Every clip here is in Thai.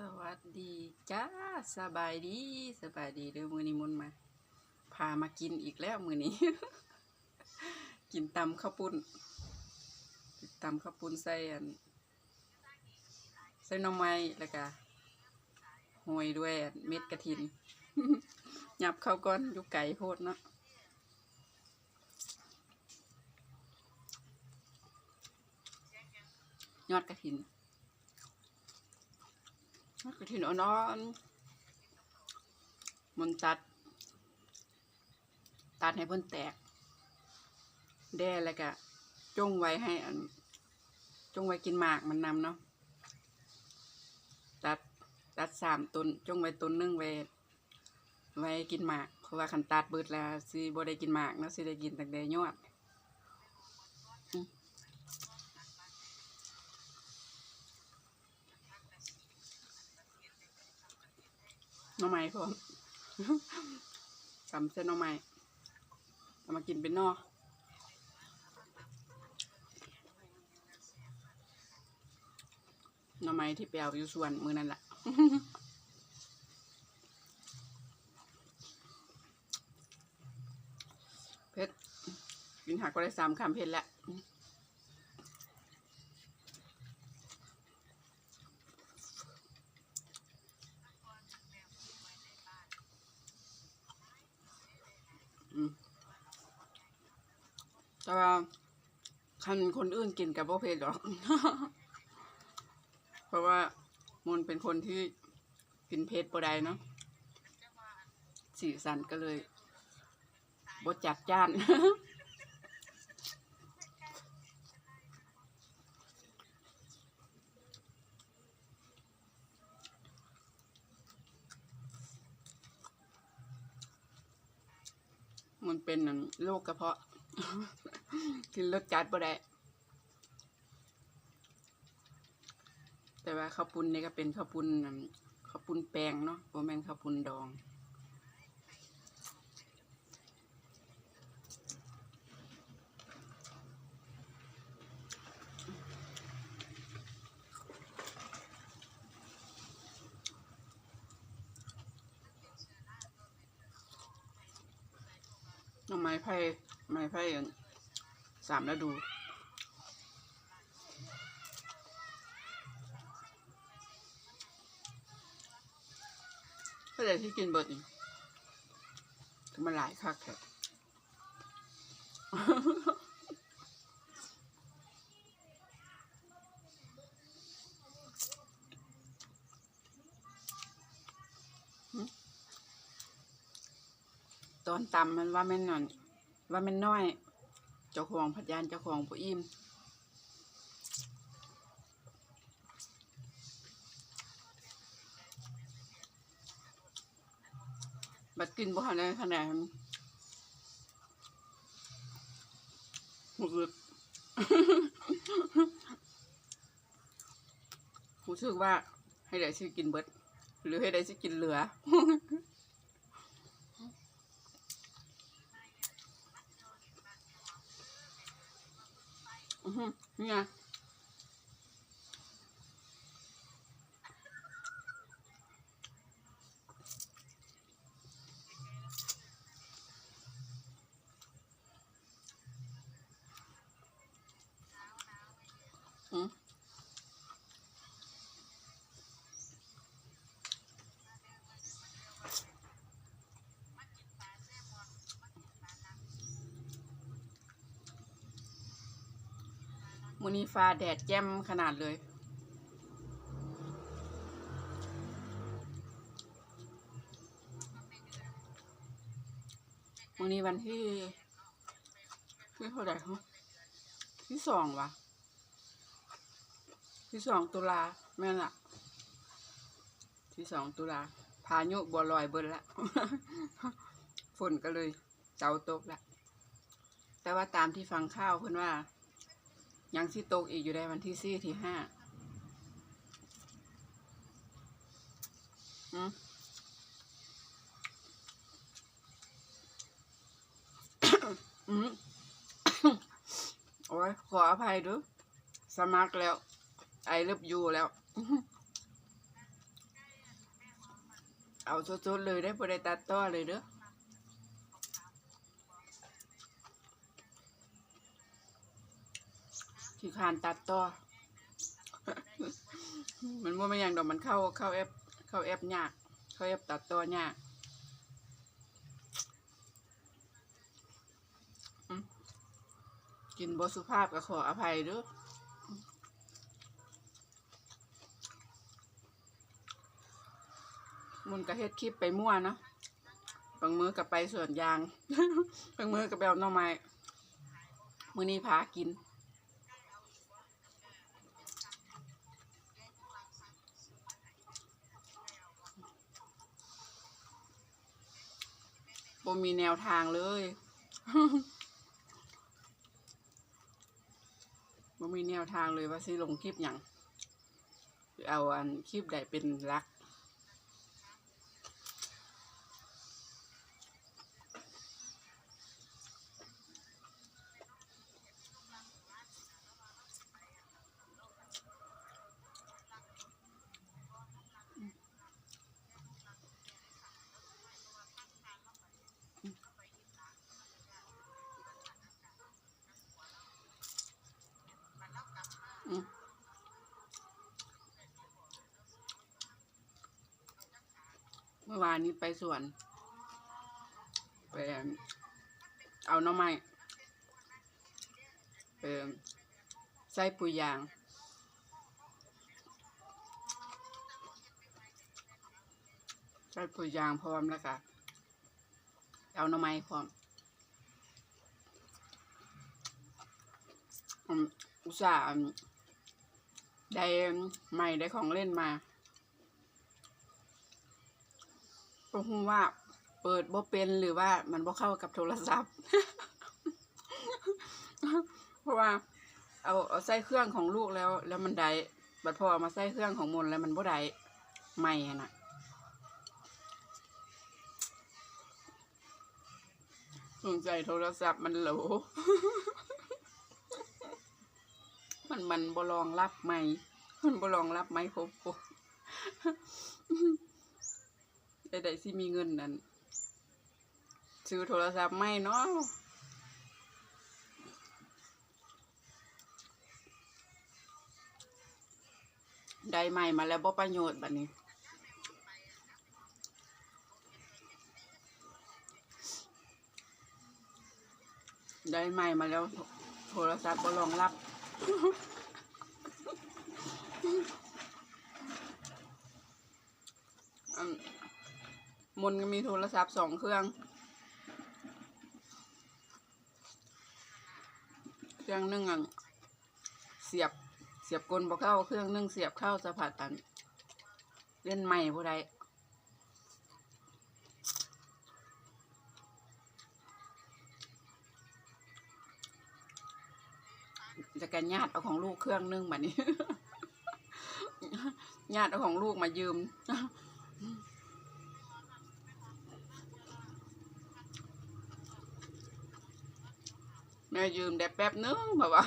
สวัสดีจ้าสบายดีสบายดีเด้อมือนี้มุนมาพามากินอีกแล้วมือนี้ กินตำข้าวปุ้นตำข้าวปุ้นใส่อันใส่น่อไม้แล้วก็หอยด้วยเม็ดกระถินหยับเข้าก้อนยู่ไก่โพดเนาะยอดกระถิน กระถินอ่อนๆมันตัด ตัดให้เพิ่นแตก แด่แล้วก็จงไว้ให้จงไว้กินหมากมันนำเนาะตัดตัดสามต้นจงไว้ต้นนึงไว้ไว้กินหมากเพราะว่าคันตัดเบิดแล้วสิบ่ได้กินหมากเนาะสิได้กินแต่แต่ยอด หน่อไม้พร้อมตำเส้นหน่อไม้เอามากินเป็นนอหน่อไม้ที่ไปเอาอยู่สวนมือนั่นแหละเพชรกินหักก็ได้สามคำเพชรแล้วอืมแต่ว่า คนอื่นกินกับพ่เพชรหรอก เพราะว่ามนเป็นคนที่กินเพชรบ่ได้เนาะสีสันก็เลยบดจัดจ้าน มันเป็นอันโรคกระเพาะ กินรสจัดบ่ได้ แต่ว่าข้าวปุ้นนี่ก็เป็นข้าวปุ้นข้าวปุ้นแป้งเนาะบ่แมนข้าวปุ้นดองน่อไม้ไผ่ไม้ไผ่อันสามฤดู ก็เลยที่กินเบิดนี่มันหลายคักแท้ตอนตำมันว่าแม่นนั่นว่าแม่นน้อย เจ้าของพัดยานเจ้าของผู้อิ่ม บัดกินบ่ทันได้ขนาดนั้นหมดเลยรู้สึกว่าให้ได้สิกินเบิด หรือให้ได้สิกินเหลือ อือหือนี่ไง มมือนี้ฟ้าแดดแจ่มขนาดเลยวันนี้วันที่ที่เท่าไหร่ฮะที่สองวะ ที่สองตุลาแม่นละที่สองตุลาพายุบัวลอยเบิ้ลละฝนก็เลยเจ้าตกละแต่ว่าตามที่ฟังข้าวเพื่อนว่า ยังสิตกอีกอยู่ในวันที่สี่ที่ห้าอืมอืมโอ้ยขออภัยด้วยสมัครแล้ว ไอเลิฟยูแล้ว เอาสดๆเลยได้บ่ได้ตัดต่อเลยเด้อขี้คานตัดต่อ มันว่าไม่นหยังดอกมันเข้าเข้าแอปเข้าแอปยากเข้าแอปตัดต่อยากกินบสุภาพก็ขออภัยด้อ มันก็เฮ็ดคลิปไปมั่วเนาะบางมือกับไปสวนยาง บางมือกับไปเอาหน่อไม้มือนี้พากิน บ่มีแนวทางเลยบ่มีแนวทางเลยว่าสิลงคลิปหยังเอาอันคลิปใดเป็นหลัก มื่อวานนี้ไปสวนไปเอาหน่อไม้ไปใส่ปุ๋ยยาง ใส่ปุ๋ยยางพร้อมแล้วก็เอาหน่อไม้พร้อมอุตส่าห์ได้ใหม่ได้ของเล่นมา ก็คงว่า เปิดบ่เป็นหรือว่ามันบ่เข้ากับโทรศัพท์ เพราะว่า เอาเอาใส่เครื่องของลูกแล้ว แล้วมันได้บัดพอเอามาใส่เครื่องของมนแล้วมันบ่ได้ใหม่น่ะสงสัยโทรศัพท์มันโหล มันมันบรองรับไหมมันบรองรับไหมผมผม ได้ได้สิมีเงินนั้นซื้อโทรศัพท์ไม่เนาะได้ใหม่มาแล้วบ่ประโยชน์บัดนี้ได้ใหม่มาแล้วโทรศัพท์บ่รองรับ อืม มนก็มีโทรศัพท์สองเครื่อง เครื่องนึ่งอะเสียบเสียบกลบ่เข้าเครื่องนึ่งเสียบเข้าสะพานตัน เล่นใหม่ผู้ใดจะกันญาติเอาของลูกเครื่องนึ่งแบบนี้ญาติเอาของลูกมายืม ม่ยืมได้แป๊บนึงแบบว่า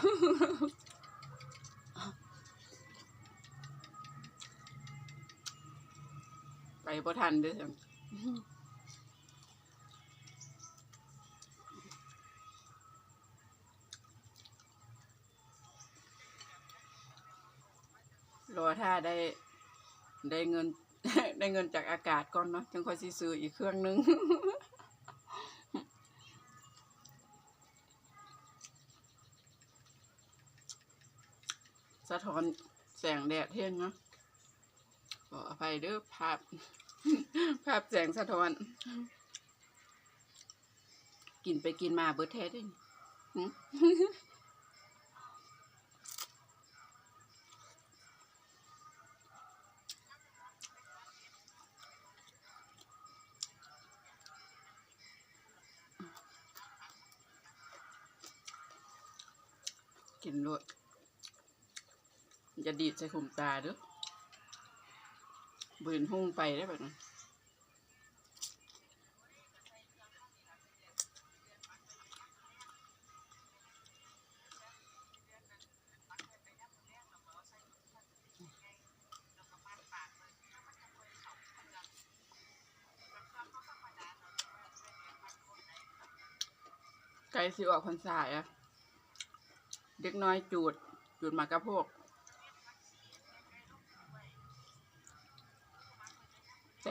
ไปพอทันเด้วยรอถ้าได้ได้เงิน ได้เงินจากอากาศก่อนเนาะจึงค่อยซื้ออีกเครื่องนึง สะท้อนแสงแดดเที่ยงเนาะขออภัยเด้อภาพ ภาพแสงสะท้อน กินไปกินมาเบิดแท้ด้วยกินด้วย จะดีดใส่ขมตาด้อบืนหุ่งไปได้แบบนั้นไก่สิออกพรรษาอะเด็กน้อยจูด จูดมากระพวก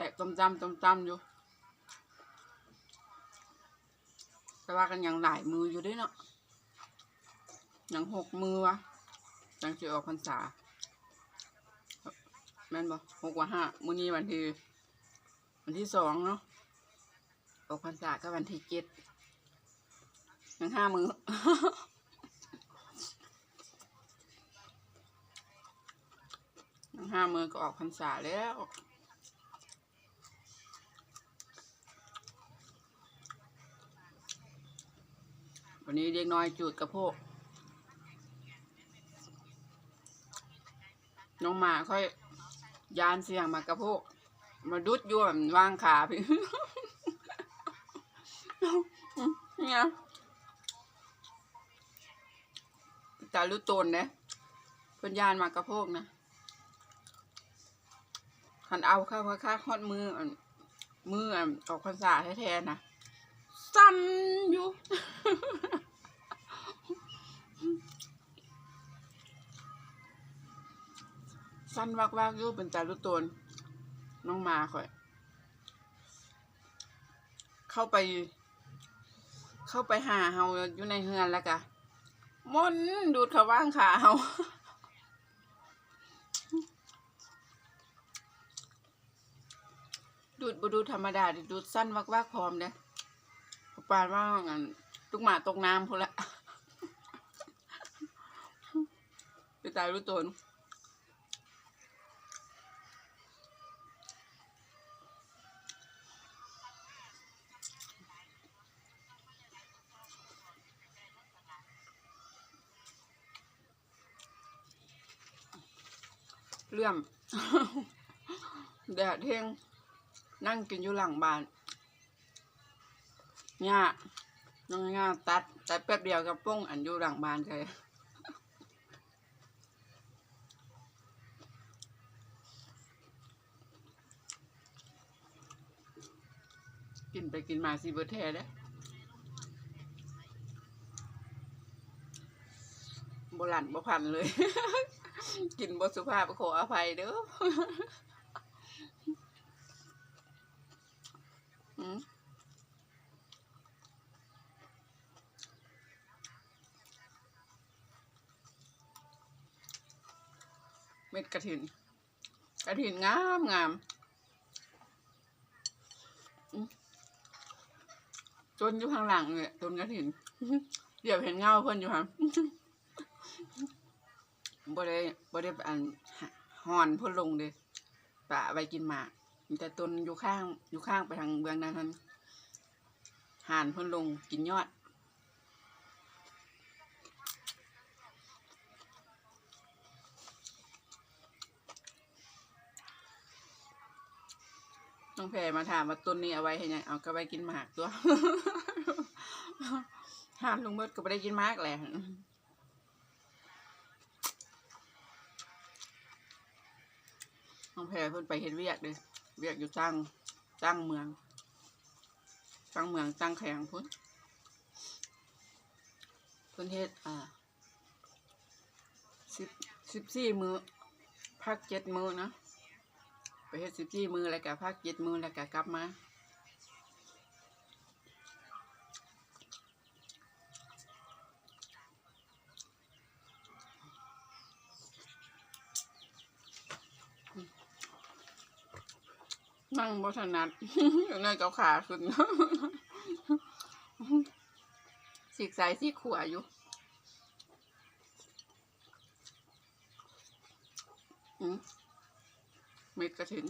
แตกต้มจำต้มจำอยู่แต่ว่ากันยังหลายมืออยู่ด้วยเนาะยังหกมือวะยังจะออกพรรษาแม่นบ่หกว่าห้ามื้อนี้วันที่วันที่สองเนาะออกพรรษาก็วันที่เจ็ดยังห้ามือยังห้ามือก็ออกพรรษาแล้ว วันนี้เด็กน้อยจูดกระโพกน้องหมาค่อยยานเสียงมากระโพกมาดุดยู่แบบวางขาพี่เนี่ยตาลุตนเนี่ยเพิ่นยานมากระโพกนะขันเอาเข้าค่าฮอดมือมืออันออกพรรษาแท้ๆนะ สั่นอยู่ สั้นวักวักๆอยู่เป็นตาลุตนน้องมาข่อย เข้าไป เข้าไปหาเฮาอยู่ในเฮือนแล้วกะมนดูดขาว่างขาเฮาดูดบดูดธรรมดาดูดสั้นวักวักๆพร้อมเด้ ปานว่างันลูกหมาตกน้ำพูนละไปตายรู้ตนเลื่อมแดดเที่ยงนั่งกินอยู่หลังบ้าน หญ้าน้องหญ้าตัดตัดแป๊บเดียวกับปุ้งอันอยู่หลังบ้านใครกินไปกินมาสิเบอร์แท้เด้โบราณบ่พันเลย กินบสุภาพขออภัยเด้อ เม็ดกระถิน กระถินงามงามอืมต้นอยู่ข้างหลังเนี่ยต้นกระถินเดี๋ยวเห็นเงาเพิ่นอยู่ค่ะบ่ได้บ่ได้อันหอนเพ่นลงเด้ปะไว้กินหมากมีแต่ต้นอยู่ข้างอยู่ข้างไปทางเบื้องนั้นท่านห่านเพ่นลงกินยอด น้องแพรมาถามว่าต้นนี้เอาไว้ให้ยังเอาก็ไว้กินหมากตัวห่านลุงเบิดก็ไม่ได้กินหมากแหละน้องแพรเพิ่นไปเฮ็ดเวียกเลยเวียกอยู่ตั้งตั้งเมืองตั้งเมืองตั้งแข่งพุ่นเพิ่นเฮ็ดอ่าสิบสิบสี่มือพักเจ็ดมือนะ ไปเฮ็ดสิบสี่มือแล้วก็พักเจ็ดมือแล้วก็กลับมานั่งบ่ถนัดอยู่ในเกาขาขึ้นสิกสายสิขวาอยู่ อืมเม็ดกระถิน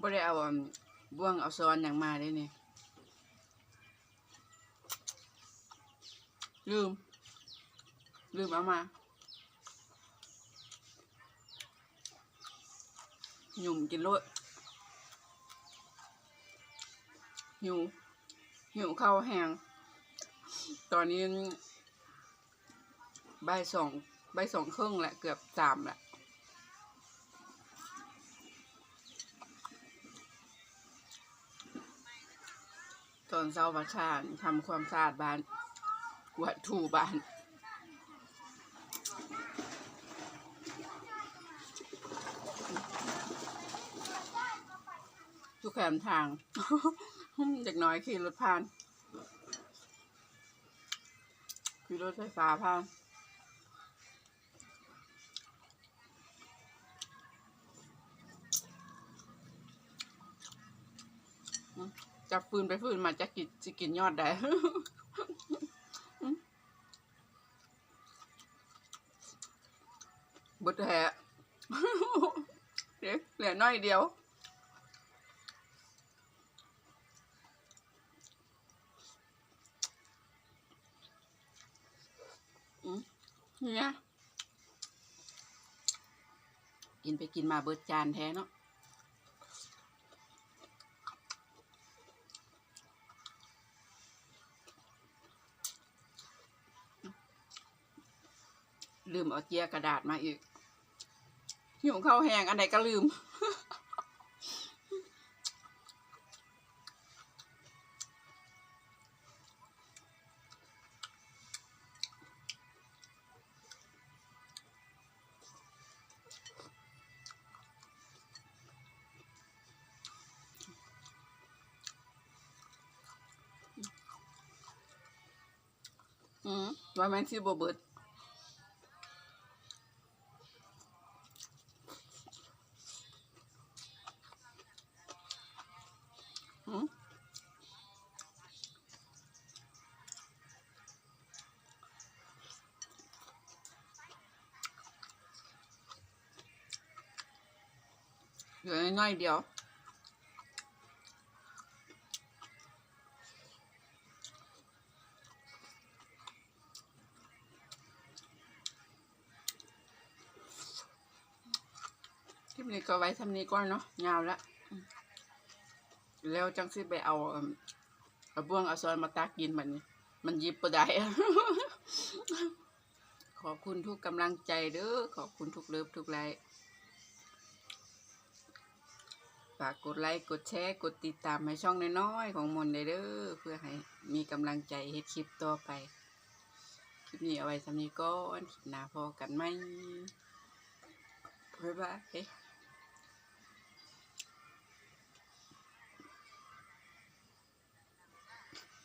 บ่ได้เอาอันบ่วงเอาซ้อนอย่างมาได้นี่ลืม ลืมเอามา หยุ่มกินโลดหิว หิวข้าวแห้ง ตอนนี้ใบสองใบสองครึ่งแหละ เกือบสามแหละ อนเช้าประชานทำความสะอาดบ้านกวาดถูบ้านทุกแขมทางเด็กน้อยขี่รถผ่านขี่รถไฟฟ้าผ่าน จับฟืนไปฟืนมาจะกินจะกินยอดได้บดแหะเดี๋ยวเหลือน้อยเดียว เนี่ยกินไปกินมาเบิดจานแท้เนาะ ลืมเอาเจียกระดาษมาอีกหิวข้าวแห้งอันไหนก็ลืม อืมว่าแม่นสิบ่เบิด ลือน้อยเดียวคลิปนี้ก็ไว้ทำนี้ก่อนเนาะยาวแล้วแล้วจังสิไปเอาเอาบ่วงเอาซอยมาตักกินมันนี้มันยิบบ่ได้ขอบคุณทุกกำลังใจเด้อขอบคุณทุกเลิฟทุกไลค์ ฝากกดไลค์กดแชร์กดติดตามให้ช่องน้อยๆของมนเด้อเพื่อให้มีกำลังใจเฮ็ดคลิปต่อไป คลิปนี้เอาไว้สำนี้ก่อนคลิปหน้าพอกันไหมบ๊ายบาย